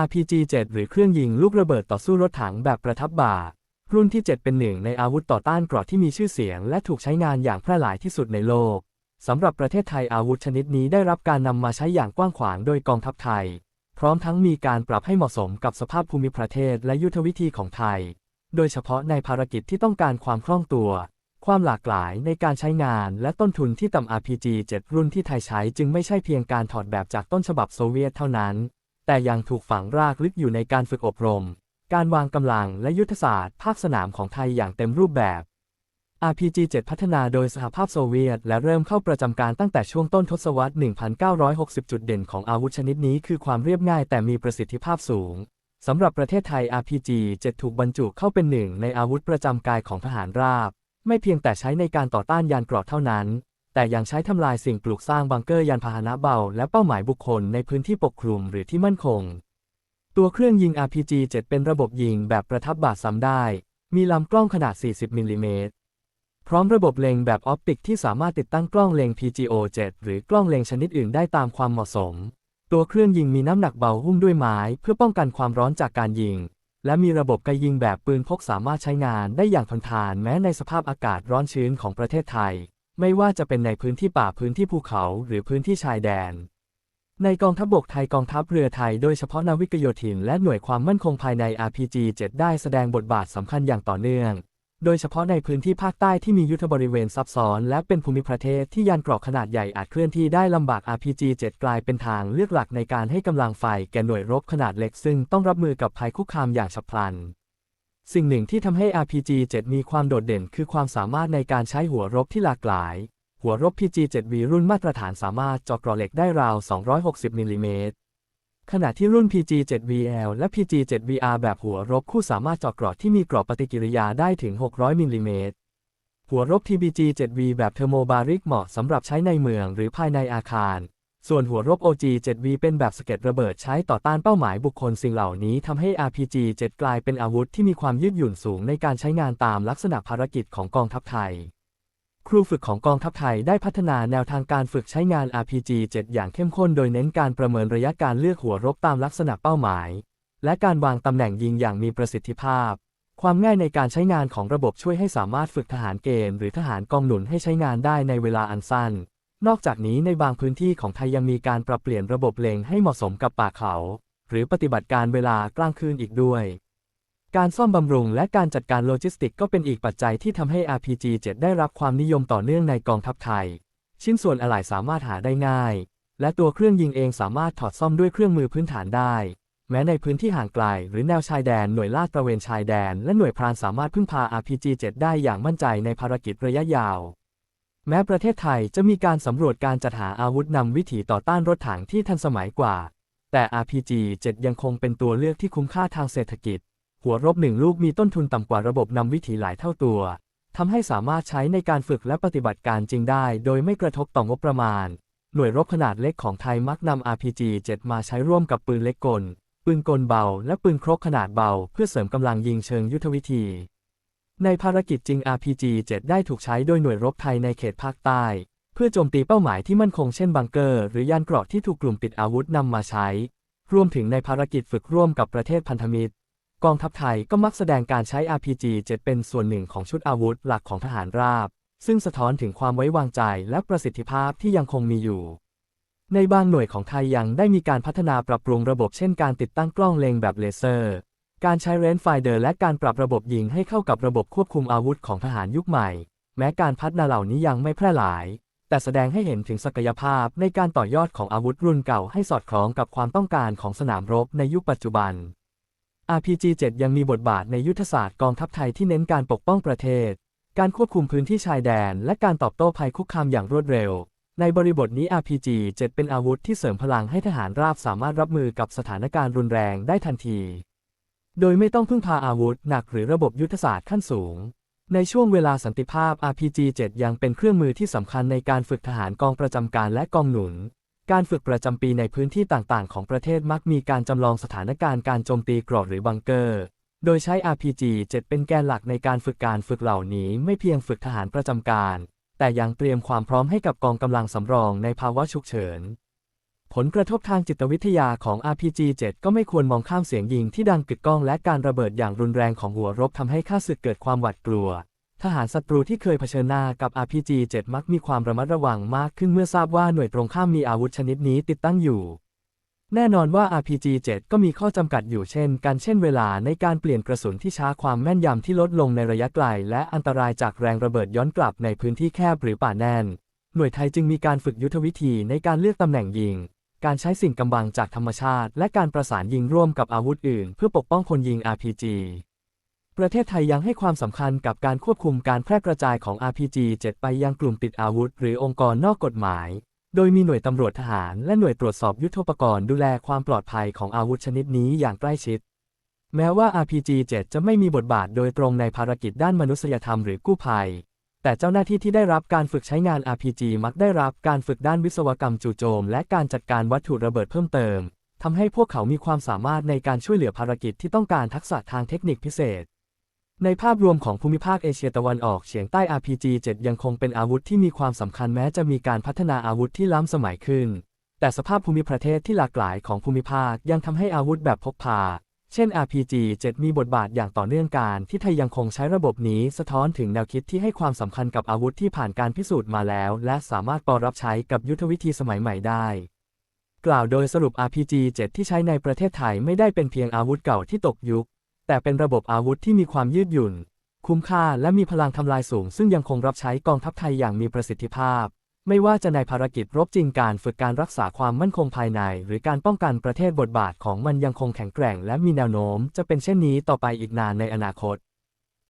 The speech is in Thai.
RPG-7 หรือเครื่องยิงลูกระเบิดต่อสู้รถถังแบบประทับบ่า รุ่นที่ 7 เป็นหนึ่งในอาวุธต่อต้านกราะที่มีชื่อเสียง และถูกใช้งานอย่างแพร่หลายที่สุดในโลกสำหรับประเทศไทยอาวุธชนิดนี้ได้รับการนำมาใช้อย่างกว้างขวางโดยกองทัพไทย พร้อมทั้งมีการปรับให้เหมาะสมกับสภาพภูมิประเทศและยุทธวิธีของไทย โดยเฉพาะในภารกิจที่ต้องการความคล่องตัว ความหลากหลายในการใช้งานและต้นทุนที่ต่ำ RPG-7 รุ่นที่ไทยใช้จึงไม่ใช่เพียงการถอดแบบจากต้นฉบับโซเวียตเท่านั้น แต่ยังถูกฝังรากลึกอยู่ในการฝึกอบรม การวางกำลังและยุทธศาสตร์ภาคสนามของไทยอย่างเต็มรูปแบบ RPG-7 พัฒนาโดยสหภาพโซเวียต และเริ่มเข้าประจำการตั้งแต่ช่วงต้นทศวรรษ 1960 จุดเด่นของอาวุธชนิดนี้คือความเรียบง่ายแต่มีประสิทธิภาพสูงสำหรับประเทศไทย RPG-7 ถูกบรรจุเข้าเป็นหนึ่งในอาวุธประจำกายของทหารราบ ไม่เพียงแต่ใช้ในการต่อต้านยานเกราะเท่านั้น แต่ยังใช้ทำลายสิ่งปลูกสร้างบังเกอร์ยานพาหนะเบา และเป้าหมายบุคคลในพื้นที่ปกคลุมหรือที่มั่นคง ตัวเครื่องยิง RPG-7 เป็นระบบยิงแบบประทับบาดซ้ำได้ มีลำกล้องขนาด 40 มิลลิเมตร พร้อมระบบเล็งแบบออปติกที่สามารถติดตั้งกล้องเล็ง PGO-7 หรือกล้องเล็งชนิดอื่นได้ตามความเหมาะสม ตัวเครื่องยิงมีน้ำหนักเบาหุ้มด้วยไม้เพื่อป้องกันความร้อนจากการยิง และมีระบบกระยิงแบบปืนพกสามารถใช้งานได้อย่างทนทานแม้ในสภาพอากาศร้อนชื้นของประเทศไทย ไม่ว่าจะเป็นในพื้นที่ป่าพื้นที่ภูเขาหรือพื้นที่ชายแดน ในกองทัพบกไทยกองทัพเรือไทยโดยเฉพาะนาวิกโยธินและหน่วยความมั่นคงภายใน RPG-7 ได้แสดงบทบาทสำคัญอย่างต่อเนื่อง โดยเฉพาะในพื้นที่ภาคใต้ที่มียุทธบริเวณซับซ้อน และเป็นภูมิประเทศที่ยานเกราะขนาดใหญ่อาจเคลื่อนที่ได้ลำบาก RPG-7 กลายเป็นทางเลือกหลักในการให้กำลังไฟแก่หน่วยรบขนาดเล็กซึ่งต้องรับมือกับภัยคุกคามอย่างฉับพลัน สิ่งหนึ่งที่ทำให้ RPG-7 มีความโดดเด่นคือความสามารถในการใช้หัวรบที่หลากหลาย หัวรบ PG-7V รุ่นมาตรฐานสามารถเจาะเกราะเหล็กได้ราว 260มิลลิเมตรขณะที่รุ่น PG-7VL และ PG-7VR แบบหัวรบคู่สามารถเจาะเกราะที่มีกรอบปฏิกิริยาได้ถึง 600มิลลิเมตรหัวรบ TBG-7V แบบเทอร์โมบาริกเหมาะสำหรับใช้ในเมืองหรือภายในอาคาร ส่วนหัวรบ OG-7V เป็นแบบสเก็ดระเบิดใช้ต่อต้านเป้าหมายบุคคลสิ่งเหล่านี้ทำให้ RPG-7 กลายเป็นอาวุธที่มีความยืดหยุ่นสูงในการใช้งานตามลักษณะภารกิจของกองทัพไทย ครูฝึกของกองทัพไทยได้พัฒนาแนวทางการฝึกใช้งาน RPG-7 อย่างเข้มข้นโดยเน้นการประเมินระยะการเลือกหัวรบตามลักษณะเป้าหมาย และการวางตำแหน่งยิงอย่างมีประสิทธิภาพ ความง่ายในการใช้งานของระบบช่วยให้สามารถฝึกทหารเกณฑ์หรือทหารกองหนุนให้ใช้งานได้ในเวลาอันสั้น นอกจากนี้ในบางพื้นที่ของไทยยังมีการปรับเปลี่ยนระบบเลงให้เหมาะสมกับป่าเขา หรือปฏิบัติการเวลากลางคืนอีกด้วย การซ่อมบำรุงและการจัดการโลจิสติกก็เป็นอีกปัจจัยที่ทำให้ RPG-7 ได้รับความนิยมต่อเนื่องในกองทัพไทย ชิ้นส่วนอะไหล่สามารถหาได้ง่าย และตัวเครื่องยิงเองสามารถถอดซ่อมด้วยเครื่องมือพื้นฐานได้ แม้ในพื้นที่ห่างไกล หรือแนวชายแดนหน่วยลาดตระเวนชายแดน และหน่วยพรานสามารถพึ่งพา RPG-7 ได้อย่างมั่นใจในภารกิจระยะยาว แม้ประเทศไทยจะมีการสำรวจการจัดหาอาวุธนำวิถีต่อต้านรถถังที่ทันสมัยกว่า แต่ RPG-7 ยังคงเป็นตัวเลือกที่คุ้มค่าทางเศรษฐกิจ หัวรบหนึ่งลูกมีต้นทุนต่ำกว่าระบบนำวิถีหลายเท่าตัวทำให้สามารถใช้ในการฝึกและปฏิบัติการจริงได้ โดยไม่กระทบต่องบประมาณ หน่วยรบขนาดเล็กของไทยมักนำ RPG-7 มาใช้ร่วมกับปืนเล็กกล ปืนกลเบา และปืนครกขนาดเบา เพื่อเสริมกำลังยิงเชิงยุทธวิธี ในภารกิจจริง RPG-7 ได้ถูกใช้โดยหน่วยรบไทยในเขตภาคใต้ เพื่อโจมตีเป้าหมายที่มั่นคงเช่นบังเกอร์ หรือยานเกราะที่ถูกกลุ่มติดอาวุธนำมาใช้ รวมถึงในภารกิจฝึกร่วมกับประเทศพันธมิตร กองทัพไทยก็มักแสดงการใช้ RPG-7 เป็นส่วนหนึ่งของชุดอาวุธหลักของทหารราบ ซึ่งสะท้อนถึงความไว้วางใจและประสิทธิภาพที่ยังคงมีอยู่ในบางหน่วยของไทยยังได้มีการพัฒนาปรับปรุงระบบเช่นการติดตั้งกล้องเล็งแบบเลเซอร์ การใช้เรนไฟเดอร์และการปรับระบบยิงให้เข้ากับระบบควบคุมอาวุธของทหารยุคใหม่ แม้การพัฒนาเหล่านี้ยังไม่แพร่หลาย แต่แสดงให้เห็นถึงศักยภาพในการต่อยอดของอาวุธรุ่นเก่าให้สอดคล้องกับความต้องการของสนามรบในยุคปัจจุบัน RPG-7 ยังมีบทบาทในยุทธศาสตร์กองทัพไทยที่เน้นการปกป้องประเทศ การควบคุมพื้นที่ชายแดน และการตอบโต้ภัยคุกคามอย่างรวดเร็ว ในบริบทนี้ RPG-7 เป็นอาวุธที่เสริมพลังให้ทหารราบสามารถรับมือกับสถานการณ์รุนแรงได้ทันที โดยไม่ต้องพึ่งพาอาวุธหนักหรือระบบยุทธศาสตร์ขั้นสูง ในช่วงเวลาสันติภาพ RPG-7 ยังเป็นเครื่องมือที่สำคัญในการฝึกทหารกองประจำการและกองหนุน การฝึกประจำปีในพื้นที่ต่างๆ ของประเทศมักมีการจำลองสถานการณ์การโจมตีกรอบหรือบังเกอร์ โดยใช้ RPG-7 เป็นแกนหลักในการฝึกการฝึกเหล่านี้ไม่เพียงฝึกทหารประจำการ แต่ยังเตรียมความพร้อมให้กับกองกำลังสำรองในภาวะฉุกเฉิน ผลกระทบทางจิตวิทยาของ RPG 7 ก็ไม่ควรมองข้ามเสียงยิงที่ดังกึกก้องและการระเบิดอย่างรุนแรงของหัวรบทำให้ข้าศึกเกิดความหวาดกลัว ทหารศัตรูที่เคยเผชิญหน้ากับ RPG 7 มักมีความระมัดระวังมากขึ้นเมื่อทราบว่าหน่วยตรงข้ามมีอาวุธชนิดนี้ติดตั้งอยู่ แน่นอนว่า RPG 7 ก็มีข้อจำกัดอยู่เช่นการเช่นเวลาในการเปลี่ยนกระสุนที่ช้าความแม่นยำที่ลดลงในระยะไกล และอันตรายจากแรงระเบิดย้อนกลับในพื้นที่แคบหรือป่าแน่น หน่วยไทยจึงมีการฝึกยุทธวิธีในการเลือกตำแหน่งยิง การใช้สิ่งกำบังจากธรรมชาติ และการประสานยิงร่วมกับอาวุธอื่น เพื่อปกป้องคนยิง RPG ประเทศไทยยังให้ความสำคัญกับการควบคุมการแพร่กระจายของ RPG 7 ไปยังกลุ่มติดอาวุธ หรือองค์กรนอกกฎหมาย โดยมีหน่วยตำรวจทหาร และหน่วยตรวจสอบยุทโธปกรณ์ดูแลความปลอดภัยของอาวุธชนิดนี้อย่างใกล้ชิด แม้ว่า RPG 7 จะไม่มีบทบาทโดยตรงในภารกิจด้านมนุษยธรรมหรือกู้ภัย แต่เจ้าหน้าที่ที่ได้รับการฝึกใช้งาน RPG มักได้รับการฝึกด้านวิศวกรรมจู่โจม และการจัดการวัตถุระเบิดเพิ่มเติม ทำให้พวกเขามีความสามารถในการช่วยเหลือภารกิจที่ต้องการทักษะทางเทคนิคพิเศษ ในภาพรวมของภูมิภาคเอเชียตะวันออกเฉียงใต้ RPG 7 ยังคงเป็นอาวุธที่มีความสำคัญแม้จะมีการพัฒนาอาวุธที่ล้ำสมัยขึ้น แต่สภาพภูมิประเทศที่หลากหลายของภูมิภาคยังทำให้อาวุธแบบพกพา เช่น RPG 7 มีบทบาทอย่างต่อเนื่องการที่ไทยยังคงใช้ระบบนี้สะท้อนถึงแนวคิดที่ให้ความสำคัญกับอาวุธที่ผ่านการพิสูจน์มาแล้ว และสามารถปรับใช้กับยุทธวิธีสมัยใหม่ได้ กล่าวโดยสรุป RPG 7 ที่ใช้ในประเทศไทยไม่ได้เป็นเพียงอาวุธเก่าที่ตกยุค แต่เป็นระบบอาวุธที่มีความยืดหยุ่น คุ้มค่าและมีพลังทำลายสูง ซึ่งยังคงรับใช้กองทัพไทยอย่างมีประสิทธิภาพ ไม่ว่าจะในภารกิจรบจริงการฝึกการรักษาความมั่นคงภายใน หรือการป้องกันประเทศบทบาทของมันยังคงแข็งแกร่ง และมีแนวโน้มจะเป็นเช่นนี้ต่อไปอีกนานในอนาคต